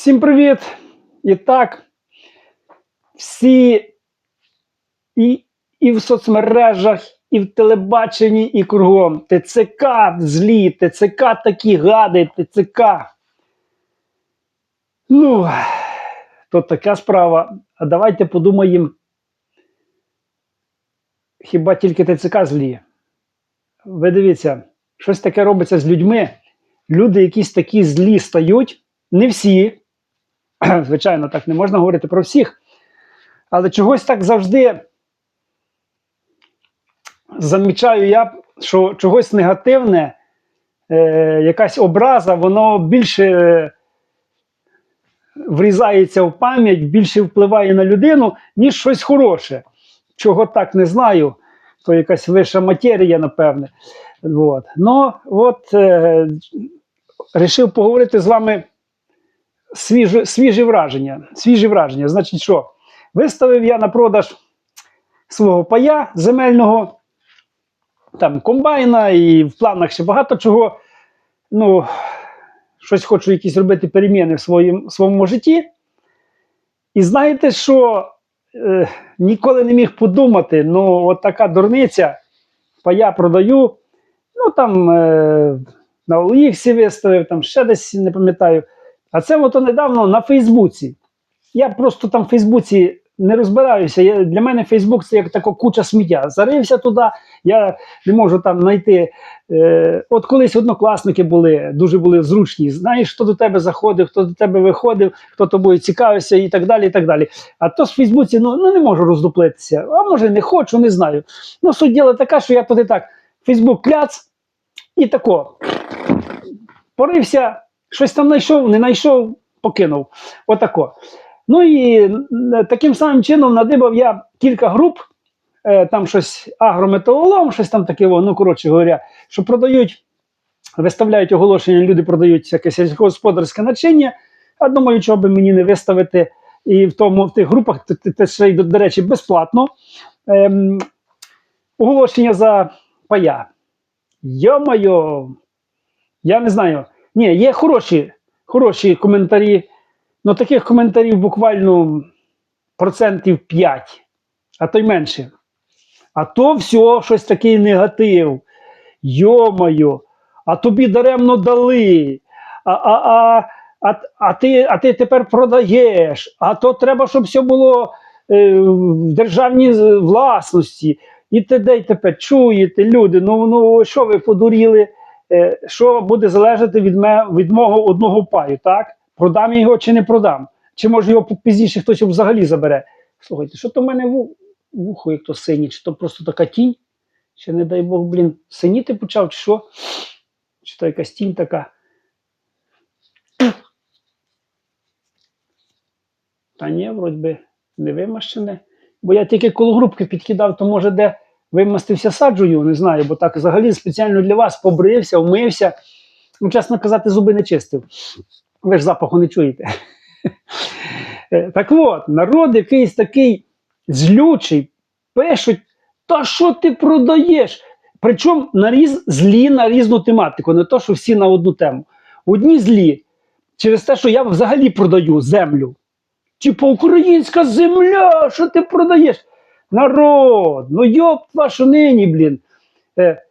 Всім привіт! І так, всі і, і в соцмережах, і в телебаченні, і кругом. ТЦК злі, ТЦК такі гади, ТЦК. Ну, то така справа. А давайте подумаємо. Хіба тільки ТЦК злі? Ви дивіться, щось таке робиться з людьми. Люди якісь такі злі стають. Не всі, звичайно, так не можна говорити про всіх, але чогось так завжди замічаю я, що чогось негативне, е, якась образа, воно більше е, врізається в пам'ять, більше впливає на людину, ніж щось хороше. Чого так не знаю, то якась вища матерія, напевне. От. Ну, от, е, рішив поговорити з вами свіжі, свіжі враження. Свіжі враження. Значить, що? Виставив я на продаж свого пая земельного, там комбайна, і в планах ще багато чого. Ну, щось хочу якісь робити переміни в своїм, своєму житті. І знаєте, що е, ніколи не міг подумати, ну, от така дурниця, пая продаю, ну там е, на OLX виставив, там ще десь не пам'ятаю. А це ото недавно на Фейсбуці. Я просто там в Фейсбуці не розбираюся. Я, для мене Фейсбук це як така куча сміття. Зарився туди, я не можу там знайти. Е, от колись однокласники були, дуже були зручні. Знаєш, хто до тебе заходив, хто до тебе виходив, хто тобою цікавився і так далі. і так далі. А то в Фейсбуці ну, ну не можу роздуплитися. А може не хочу, не знаю. Ну, суть діла така, що я туди так, Фейсбук кляц і тако. Порився, щось там знайшов, не знайшов, покинув. Отако. Ну і таким самим чином надибав я кілька груп, е, там щось агрометалолом, щось там таке, ну коротше говоря, що продають, виставляють оголошення, люди продають якесь сільськогосподарське начиння. А думаю, чого би мені не виставити і в тому в тих групах, те ще й, до речі, безплатно. Ем, оголошення за пая. Йо-моє, я не знаю. Ні, є хороші, хороші коментарі. Ну, таких коментарів буквально процентів 5, а то й менше. А то все щось такий негатив. Йо-моє, а тобі даремно дали. А, а, а, а, а, ти, а ти тепер продаєш. А то треба, щоб все було е, в державній власності. І т.д. і т.п. Чуєте, люди, ну, ну що ви подуріли? Е, що буде залежати від, ме, від мого одного паю, так? Продам я його чи не продам? Чи може його пізніше хтось взагалі забере? Слухайте, що то в мене ву- вухо, як то синє, чи то просто така тінь? Чи не дай Бог, блін, синіти почав, чи що? Чи то якась тінь така? Та ні, вроді би, не вимащене. Бо я тільки коло грубки підкидав, то може де вимастився саджею, не знаю, бо так взагалі спеціально для вас побрився, вмився. Ну, чесно казати, зуби не чистив. Ви ж запаху не чуєте. Е, Так от, народ якийсь такий злючий, пишуть, та що ти продаєш? Причому на різ, злі на різну тематику, не то, що всі на одну тему. Одні злі через те, що я взагалі продаю землю. Типу, українська земля, що ти продаєш? Народ, ну йоп вашу нині, блін. Е,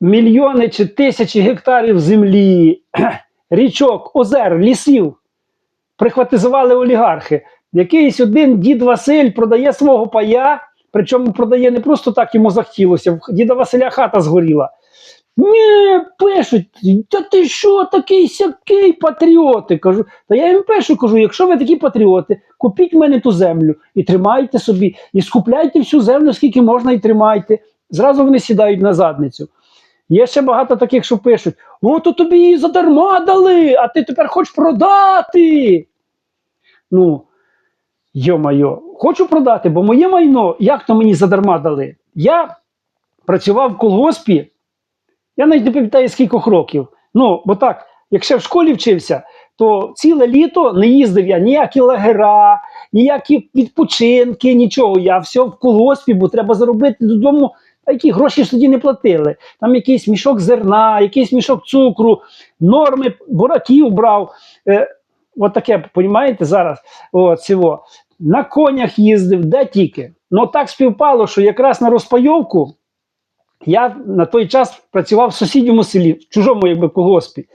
мільйони чи тисячі гектарів землі, річок, озер, лісів прихватизували олігархи. Якийсь один дід Василь продає свого пая, причому продає не просто так йому захотілося. Діда Василя хата згоріла. Ні, пишуть, та ти що, такий сякий патріоти? Кажу, та я їм пишу, кажу, якщо ви такі патріоти, купіть в мене ту землю і тримайте собі, і скупляйте всю землю, скільки можна, і тримайте. Зразу вони сідають на задницю. Є ще багато таких, що пишуть: о, то тобі її задарма дали, а ти тепер хочеш продати. Ну, йо-майо, хочу продати, бо моє майно, як то мені задарма дали? Я працював в колгоспі, я навіть не пам'ятаю скількох років. Ну, бо так, якщо в школі вчився, то ціле літо не їздив я ніякі лагера, ніякі відпочинки, нічого. Я все в колгоспі, бо треба заробити додому. А які гроші ж тоді не платили? Там якийсь мішок зерна, якийсь мішок цукру, норми бураків брав. Е, от таке, понімаєте, зараз от, цього. на конях їздив, де тільки. Ну так співпало, що якраз на розпайовку я на той час працював в сусідньому селі, в чужому якби колгоспі.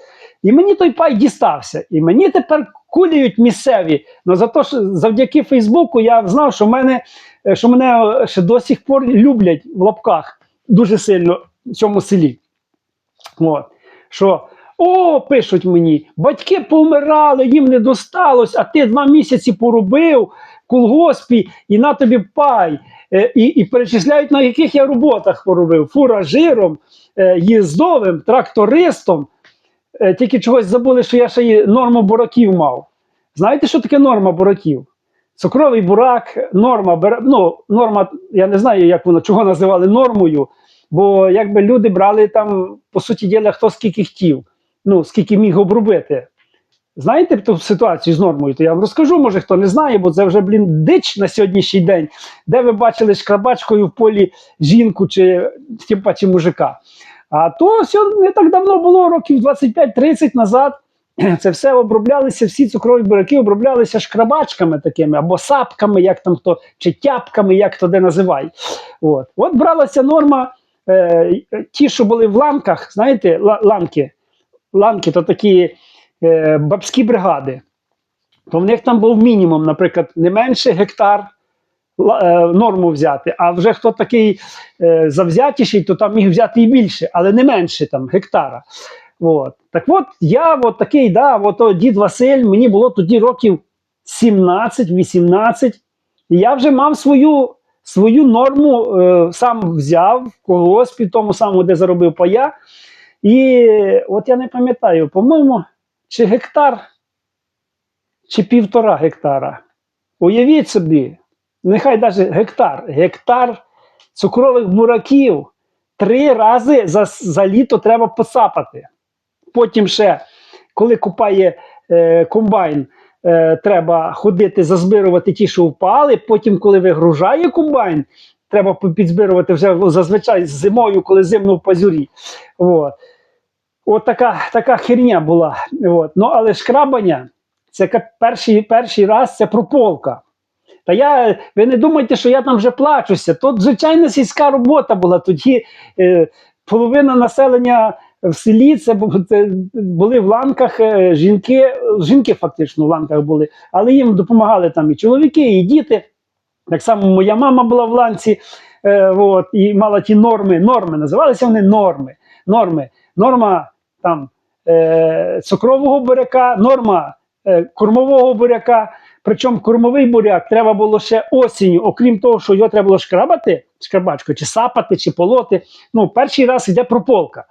І мені той пай дістався. І мені тепер кулюють місцеві. Ну за те, що завдяки Фейсбуку я знав, що мене, е, що мене ще до сих пор люблять в лапках дуже сильно в цьому селі. От. Що, о, пишуть мені, батьки помирали, їм не досталось, а ти два місяці поробив в колгоспі і на тобі пай. Е, і, і перечисляють, на яких я роботах поробив: фуражиром, е, їздовим, трактористом. Е, тільки чогось забули, що я ще й норму бураків мав. Знаєте, що таке норма бураків? Цукровий бурак, норма, ну, норма, я не знаю, як воно, чого називали нормою, бо якби люди брали там, по суті діла, хто скільки хотів, ну, скільки міг обробити. Знаєте ту ситуацію з нормою? То я вам розкажу, може хто не знає, бо це вже, блін, дич на сьогоднішній день, де ви бачили шкрабачкою в полі жінку чи тим паче мужика. А то все не так давно було, років 25-30 назад. Це все оброблялися, всі цукрові бураки оброблялися шкрабачками такими, або сапками, як там хто, чи тяпками, як хто де називає. От, От бралася норма, е, ті, що були в ланках, знаєте, ланки. Ланки то такі е, бабські бригади. То в них там був мінімум, наприклад, не менше гектар е, норму взяти. А вже хто такий е, завзятіший, то там міг взяти і більше, але не менше там гектара. От. Так от я от такий, да, от дід Василь, мені було тоді років 17-18, і я вже мав свою, свою норму, е, сам взяв в колгоспі, тому самому, де заробив пая. І от я не пам'ятаю, по-моєму, чи гектар, чи півтора гектара. Уявіть собі, нехай навіть гектар, гектар цукрових бураків три рази за, за літо треба посапати. Потім ще, коли купає е, комбайн, е, треба ходити зазбирувати ті, що впали. Потім, коли вигружає комбайн, треба підзбирувати вже зазвичай зимою, коли зимно в пазюрі. От. От така, така херня була. От. Ну, але шкрабання це перший, перший раз це прополка. Та я, ви не думайте, що я там вже плачуся. Тут звичайна сільська робота була. Тоді е, половина населення в селі це, були в ланках е, жінки, жінки фактично в ланках були, але їм допомагали там і чоловіки, і діти. Так само моя мама була в ланці, е, от, і мала ті норми. Норми називалися вони норми. Норми. Норма там е, цукрового буряка, норма е, кормового буряка. Причому кормовий буряк треба було ще осінню, окрім того, що його треба було шкрабати, шкрабачкою, чи сапати, чи полоти. Ну, перший раз йде прополка.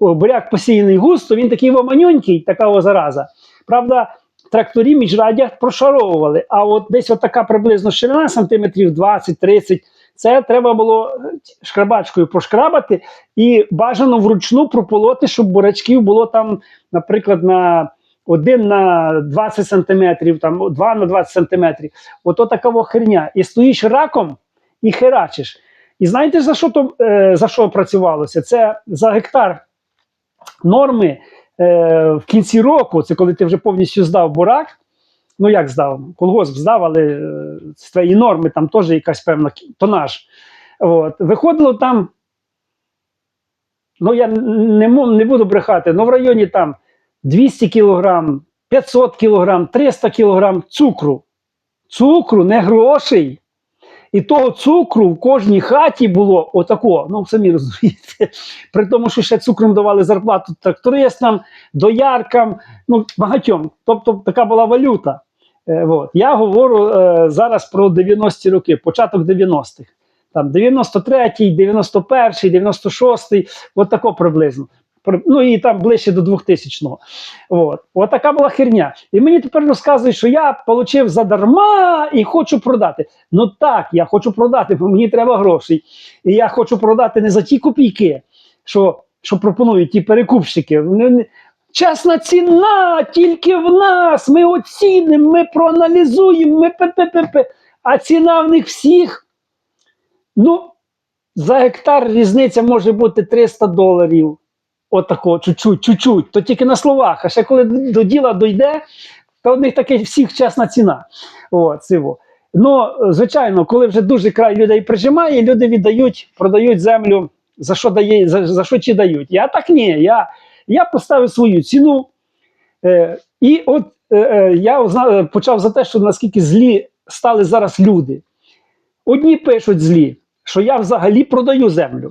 Буряк посіяний густо, він такий воманюнький, така о зараза. Правда, тракторі міжраддя прошаровували, а от десь от така приблизно ширина сантиметрів 20-30, це треба було шкрабачкою пошкрабати і бажано вручну прополоти, щоб бурячків було там, наприклад, на 1 на 20 сантиметрів, там 2 на 20 сантиметрів. Ото така херня. І стоїш раком і херачиш. І знаєте, за що то е, за що працювалося? Це за гектар норми е, в кінці року, це коли ти вже повністю здав бурак. Ну, як здав? Колгосп здав, але е, з твоєї норми там теж якась певна тонаж. От. Виходило там, ну я не, не буду брехати, ну в районі там 200 кілограм, 500 кілограм, 300 кілограм цукру. Цукру, не грошей. І того цукру в кожній хаті було отако, ну самі розумієте. При тому, що ще цукром давали зарплату трактористам, дояркам, ну багатьом. Тобто така була валюта. Е, от. Я говорю е, зараз про 90-ті роки, початок 90-х. Там 93-й, 91-й, 96-й, от тако приблизно. Ну і там ближче до 2000-го. От. От така була херня. І мені тепер розказують, що я отримав задарма і хочу продати. Ну так, я хочу продати, бо мені треба грошей. І я хочу продати не за ті копійки, що, що пропонують ті перекупщики. Вони Чесна ціна тільки в нас. Ми оцінимо, ми проаналізуємо, ми пе-пе-пе-пе. А ціна в них всіх. Ну, за гектар різниця може бути 300 доларів. Отако, чуть-чуть, чуть-чуть. То тільки на словах. А ще коли до діла дойде, Та у них таке всіх чесна ціна. О, цього. Ну, звичайно, коли вже дуже край людей прижимає, люди віддають, продають землю, за що дає, за, за що чи дають. Я так ні. Я, я поставив свою ціну. Е, і от е, е, я узна- почав за те, що наскільки злі стали зараз люди. Одні пишуть злі, що я взагалі продаю землю.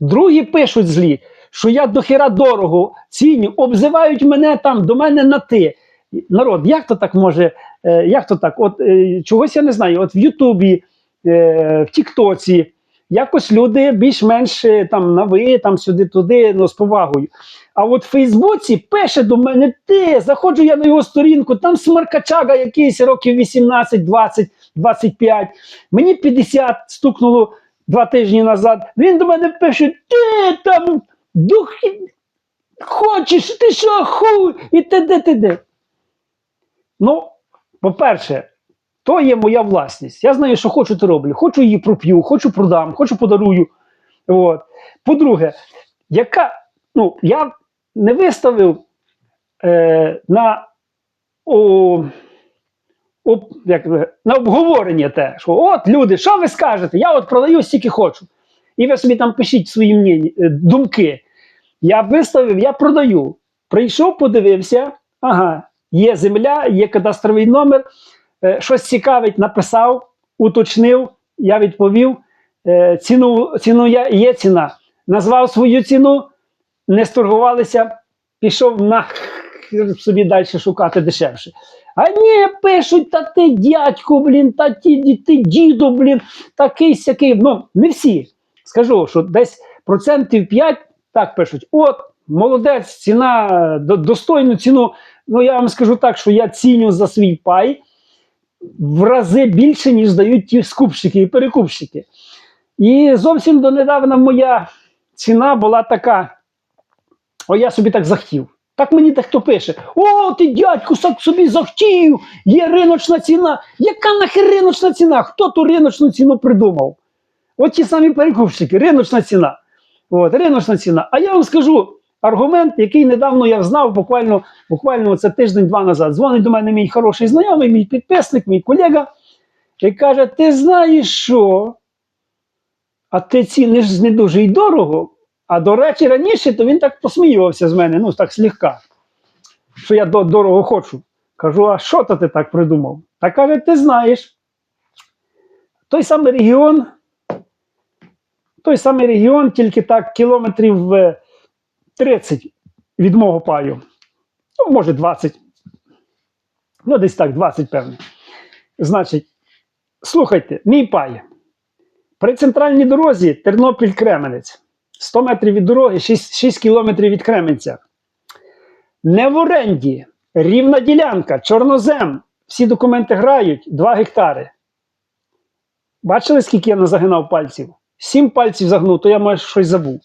Другі пишуть злі, що я дохера дорого ціню, обзивають мене там до мене на ти. Народ, як то так може? е, Як то так? От е, чогось я не знаю. От в Ютубі, е, в Тіктоці, якось люди більш-менш е, там на ви, там сюди-туди, ну з повагою. А от в Фейсбуці пише до мене ти, заходжу я на його сторінку, там смаркачага якийсь років 18, 20, 25. Мені 50 стукнуло два тижні назад. Він до мене пише: ти там духи хочеш, ти що ху? І ти де. Ну, по-перше, то є моя власність. Я знаю, що хочу, то роблю. Хочу її проп'ю, хочу продам, хочу подарую. От. По-друге, яка, ну, я не виставив е, на, о, об, як, на обговорення те, що от люди, що ви скажете? Я от продаю стільки хочу. І ви собі там пишіть свої мнення, е, думки. Я виставив, я продаю. Прийшов, подивився, ага, є земля, є кадастровий номер, щось цікавить, написав, уточнив, я відповів. Е, ціну, ціну є ціна. Назвав свою ціну, не сторгувалися, пішов на собі далі шукати дешевше. А ні, пишуть, та ти дядьку, блін, та ті, ти діду, блін, такий сякий. Ну, не всі. Скажу, що десь процентів 5 так пишуть: от, молодець, ціна, достойну ціну. Ну, я вам скажу так, що я ціню за свій пай в рази більше, ніж дають ті скупщики і перекупщики. І зовсім донедавна моя ціна була така. О, я собі так захотів. Так мені дехто пише: О, ти дядьку так собі захотів, є риночна ціна. Яка нахер риночна ціна? Хто ту риночну ціну придумав? От ті самі перекупщики, риночна ціна. От, риночна ціна. А я вам скажу аргумент, який недавно я знав, буквально, буквально це тиждень-два назад. Дзвонить до мене мій хороший знайомий, мій підписник, мій колега, і каже: Ти знаєш що? А ти ціниш не дуже й дорого. А до речі, раніше то він так посміювався з мене, ну так слегка, що я дорого хочу. Кажу, а що то ти так придумав? Та каже, ти знаєш. Той самий регіон, той самий регіон, тільки так кілометрів е, 30 від мого паю. Ну, може, 20. Ну, десь так, 20, певно. Значить, слухайте, мій пай. При центральній дорозі Тернопіль-Кременець. 100 метрів від дороги, 6, 6 кілометрів від Кременця. Не в оренді, рівна ділянка, чорнозем. Всі документи грають 2 гектари. Бачили, скільки я назагинав пальців? Сім пальців загнув, то я може щось забув.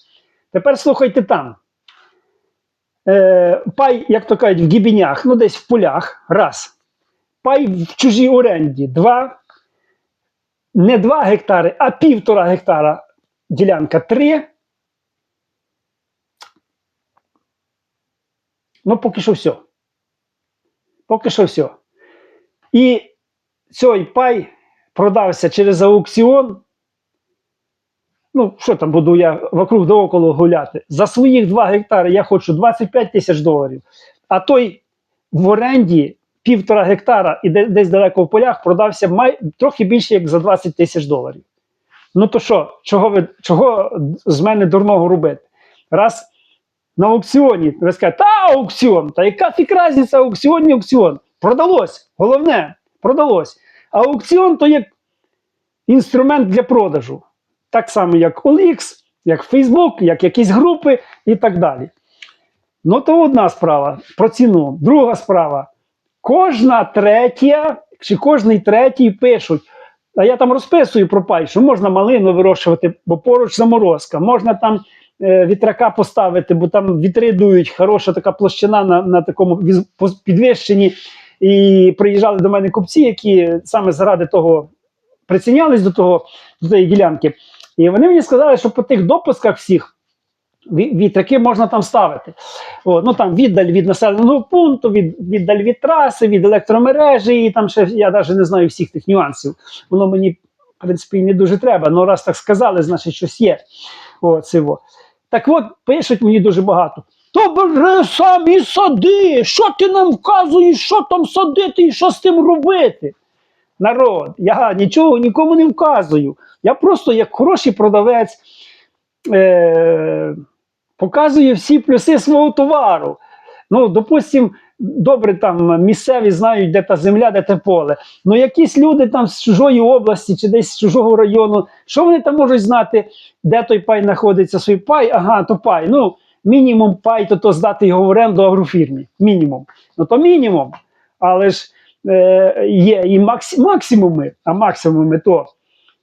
Тепер слухайте там. Е, пай, як то кажуть, в гібінях, ну десь в полях. Раз. Пай в чужій оренді. Два. Не 2 гектари, а півтора гектара ділянка 3. Ну, поки що все. Поки що все. І цей пай продався через аукціон. Ну, що там буду я вокруг да около гуляти. За своїх 2 гектари я хочу 25 тисяч доларів. А той в оренді півтора гектара і десь далеко в полях продався май, трохи більше, як за 20 тисяч доларів. Ну то що, чого, ви, чого з мене дурного робити? Раз на аукціоні, ви скажете, та аукціон, та яка фік разниця, аукціон, не аукціон. Продалось. Головне, продалось. А аукціон то як інструмент для продажу. Так само, як OLX, як Facebook, як якісь групи і так далі. Ну, то одна справа про ціну. Друга справа. Кожна третя чи кожний третій пишуть. А я там розписую про пай, що можна малину вирощувати, бо поруч заморозка, можна там е, вітряка поставити, бо там вітри дують, хороша така площина на, на такому підвищенні. І приїжджали до мене купці, які саме заради того прицінялись до того до тієї ділянки. І вони мені сказали, що по тих допусках всіх Ві- Вітряки можна там ставити. О, ну там віддаль від населеного пункту, від, віддаль від траси, від електромережі, і там ще я навіть не знаю всіх тих нюансів. Воно мені, в принципі, не дуже треба. Ну, раз так сказали, значить щось є. О, цього. Так от, пишуть мені дуже багато. То бери сам і сади. Що ти нам вказуєш, що там садити і що з тим робити? Народ, я нічого нікому не вказую. Я просто як хороший продавець е, показую всі плюси свого товару. Ну, допустим, добре, там місцеві знають, де та земля, де те поле. Ну, якісь люди там з чужої області чи десь з чужого району, що вони там можуть знати, де той пай знаходиться, свій пай, ага, то пай. Ну, мінімум пай, то, то здати його в оренду агрофірмі. Мінімум. Ну, то мінімум. Але ж е, є і макс, максимуми, а максимуми то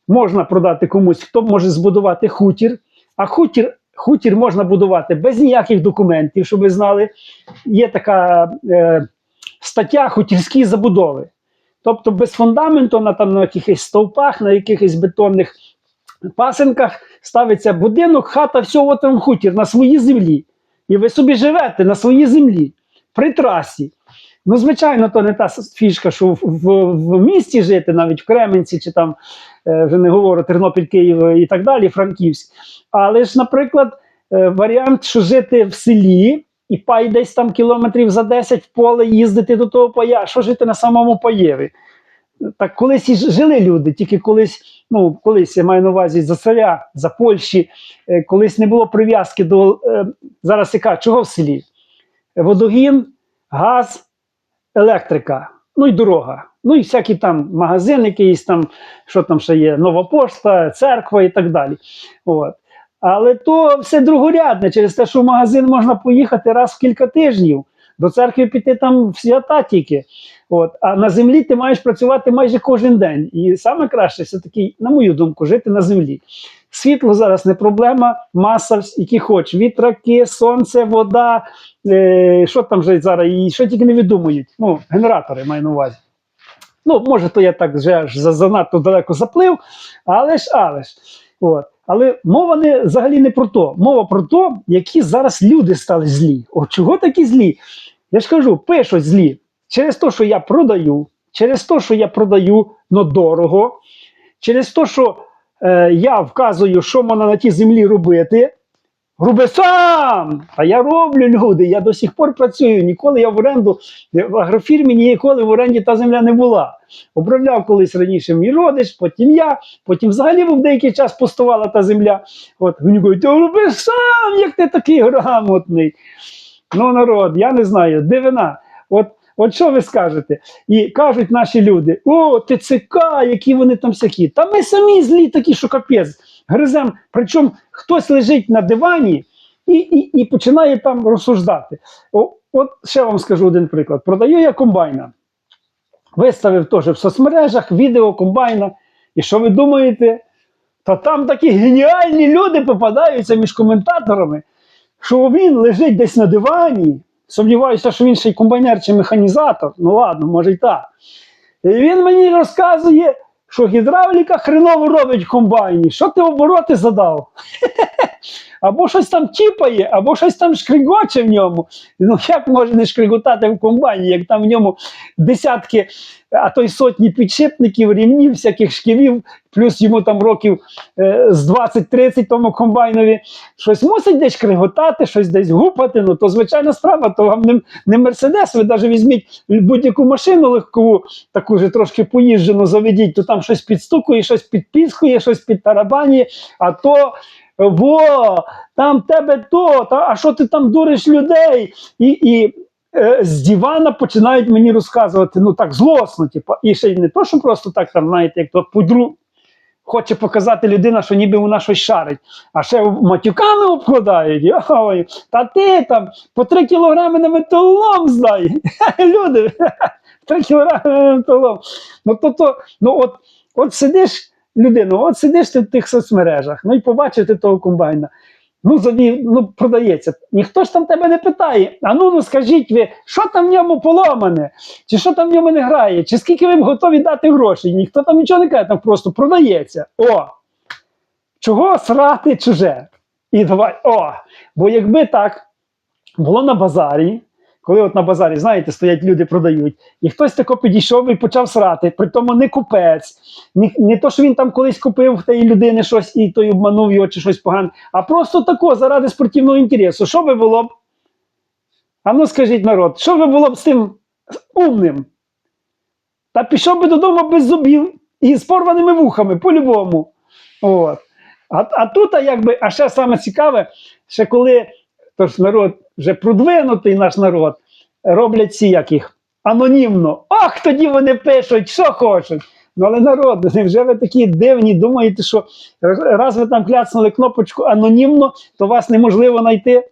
можна продати комусь, хто може збудувати хутір, а хутір. Хутір можна будувати без ніяких документів, щоб ви знали. Є така е, стаття хутірські забудови. Тобто без фундаменту на, там, на якихось стовпах, на якихось бетонних пасинках ставиться будинок, хата, всього там хутір на своїй землі. І ви собі живете на своїй землі при трасі. Ну, звичайно, то не та фішка, що в, в, в місті жити, навіть в Кременці, чи там е, вже не говорю Тернопіль, Київ і так далі, Франківськ. Але ж, наприклад, е, варіант, що жити в селі і пай десь там кілометрів за 10 в поле їздити до того пая, що жити на самому паєві. Так колись і жили люди, тільки колись, ну колись я маю на увазі за царя, за Польщі, е, колись не було прив'язки до е, зараз яка, чого в селі? Водогін, газ, електрика, ну і дорога. Ну і всякі там магазини, якісь там, що там ще є, нова пошта, церква і так далі. От. Але то все другорядне через те, що в магазин можна поїхати раз в кілька тижнів, до церкви піти там в свята тільки. От. А на землі ти маєш працювати майже кожен день. І саме краще все-таки, на мою думку, жити на землі. Світло зараз не проблема, маса, які хоч, вітраки, сонце, вода, е, що там вже зараз, і що тільки не видумують. Ну, генератори маю на увазі. Ну, може, то я так вже аж занадто далеко заплив, але ж, але ж. От. Але мова не взагалі не про то. Мова про те, які зараз люди стали злі. О, чого такі злі? Я ж кажу, пишуть злі. Через те, що я продаю, через те, що я продаю но дорого, через те, що е, я вказую, що можна на тій землі робити. Роби сам! А я роблю люди. Я до сих пор працюю. Ніколи я в оренду в агрофірмі ніколи в оренді та земля не була. Управляв колись раніше мій родич, потім я, потім взагалі був деякий час пустувала та земля. От вони кажуть, роби сам, як ти такий грамотний. Ну, народ, я не знаю, дивина. От, от що ви скажете? І кажуть наші люди: о, ТЦК, які вони там всякі. Та ми самі злі такі, що капець. Гризем. Причому хтось лежить на дивані і, і, і починає там розсуждати. О, от ще вам скажу один приклад. Продаю я комбайна. Виставив теж в соцмережах відео комбайна. І що ви думаєте? Та там такі геніальні люди попадаються між коментаторами, що він лежить десь на дивані. Сумніваюся, що він ще й комбайнер чи механізатор. Ну ладно, може й так. І він мені розказує, що гідравліка хреново робить в комбайні. Що ти обороти задав? Або щось там чіпає, або щось там шкригоче в ньому. Ну як може не шкриготати в комбайні, як там в ньому десятки, а то й сотні підшипників, рівнів, всяких шківів, плюс йому там років е, з 20-30 тому комбайнові. Щось мусить десь шкриготати, щось десь гупати. Ну то звичайна справа, то вам не, не мерседес. Ви навіть візьміть будь-яку машину легкову, таку же трошки поїжджену, заведіть, то там щось підстукує, щось підпіскує, щось підтарабанює, а то. Во, там тебе то, та, а що ти там дуриш людей? І, і е, з дивана починають мені розказувати, ну так злосно, типу, і ще не то, що просто так там, знаєте, як то подру. Хоче показати людина, що ніби вона щось шарить, а ще матюками обкладають. Ой, та ти там по три кілограми на металолом здай. Люди, три кілограми на металолом. Ну, то, то, ну от, от сидиш, людину, от сидиш ти в тих соцмережах, ну і побачив ти того комбайна. Ну, завів, ну, продається. Ніхто ж там тебе не питає. А ну, ну скажіть ви, що там в ньому поломане, чи що там в ньому не грає, чи скільки ви готові дати грошей. Ніхто там нічого не каже, там просто продається. О! Чого срати чуже? І давай, о! Бо якби так було на базарі, коли от на базарі, знаєте, стоять люди, продають, і хтось тако підійшов і почав срати, при тому не купець, не, не то, що він там колись купив в тієї людини щось і той обманув його чи щось погане, а просто тако заради спортивного інтересу. Що би було б? А ну скажіть народ, що би було б з тим умним? Та пішов би додому без зубів і з порваними вухами, по-любому. От. А, а тут, а якби, а ще саме цікаве, ще коли тож народ вже продвинутий наш народ, роблять ці як їх анонімно. Ах, тоді вони пишуть, що хочуть. Ну, але народ, невже ви такі дивні, думаєте, що раз ви там кляцнули кнопочку анонімно, то вас неможливо знайти?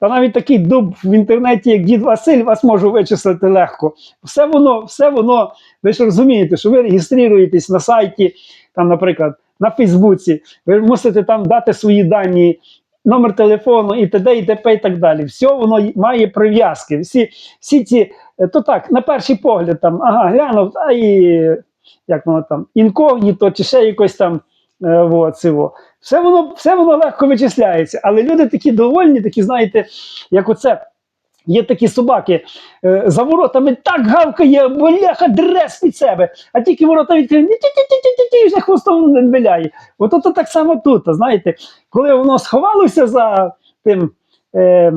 Та навіть такий дуб в інтернеті, як дід Василь, вас можу вичислити легко. Все воно, все воно, ви ж розумієте, що ви реєструєтесь на сайті, там, наприклад, на Фейсбуці, ви мусите там дати свої дані, номер телефону і т.д. і т.п. і так далі. Все воно має прив'язки. Всі, всі ці, е, то так, на перший погляд, там, ага, глянув, а і як воно там, інкогніто чи ще якось там. Е, вот. Все воно, все воно легко вичисляється, але люди такі довольні, такі, знаєте, як оце. Є такі собаки е, за воротами так гавкає, боляха дрес під себе, а тільки ворота відкриють, ті-ті-ті-ті-ті, вже хвостом виляє. От то так само тут, знаєте, коли воно сховалося за тим, е,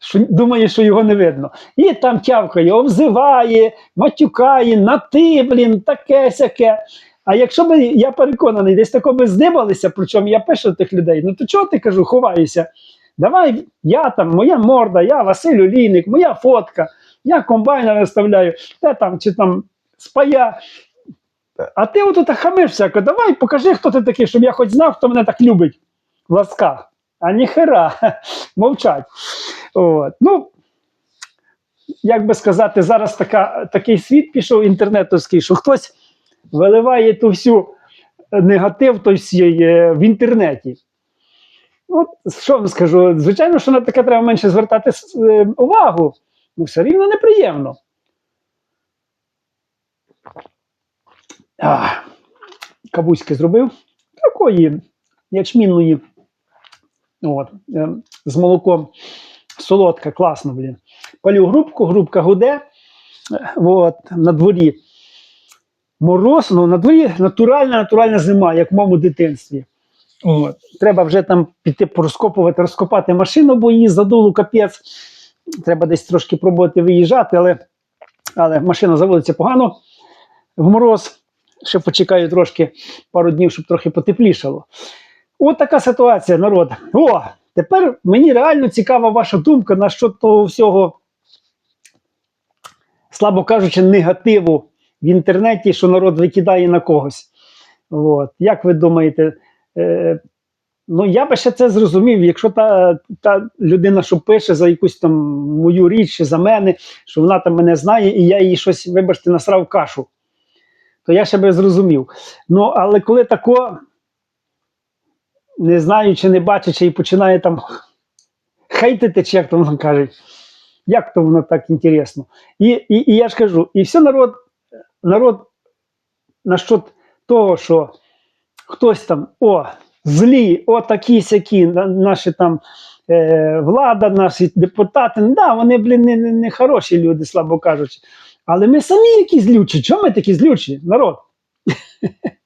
що думає, що його не видно. І там тявкає, обзиває, матюкає, на ти, блін, таке сяке. А якщо б я переконаний, десь тако би здибалися, причому я пишу тих людей, ну то чого ти кажу, ховаюся? Давай я там, моя морда, я Василь Олійник, моя фотка, я комбайна виставляю, те там чи там спая. А ти отут хамиш всяко, давай покажи, хто ти такий, щоб я хоч знав, хто мене так любить в ласках. А ніхера, мовчать. От. Ну, як би сказати, зараз така, такий світ пішов інтернетовський, що хтось виливає ту всю негатив той е, в інтернеті. От що вам скажу? Звичайно, що на таке треба менше звертати е, увагу. Ну, все рівно неприємно. А, кабуськи зробив. Такої ячмінної. От, е, з молоком. Солодка, класно, блін. Палю грубку, грубка гуде. От, на дворі. Мороз, ну на дворі натуральна, натуральна зима, як в моєму дитинстві. От. Треба вже там піти порозкопувати, розкопати машину, бо її задуло капець. Треба десь трошки пробувати виїжджати, але, але машина заводиться погано в мороз. Ще почекаю трошки пару днів, щоб трохи потеплішало. От така ситуація, народ. О, тепер мені реально цікава ваша думка на що того всього, слабо кажучи, негативу в інтернеті, що народ викидає на когось. От. Як ви думаєте? Е, ну, я би ще це зрозумів, якщо та, та людина, що пише за якусь там мою річ чи за мене, що вона там мене знає, і я їй щось, вибачте, насрав кашу, то я ще би зрозумів. Ну, але коли тако, не знаючи, не бачачи, і починає там хейтити, чи як то воно кажуть, як то воно так інтересно. І, і, і я ж кажу, і все народ, народ насчет того, що хтось там, о, злі, о, такі сякі, на- наші там е, влада, наші депутати, да, вони, блін, не, не хороші люди, слабо кажучи. Але ми самі якісь злючі. Чому ми такі злючі, народ?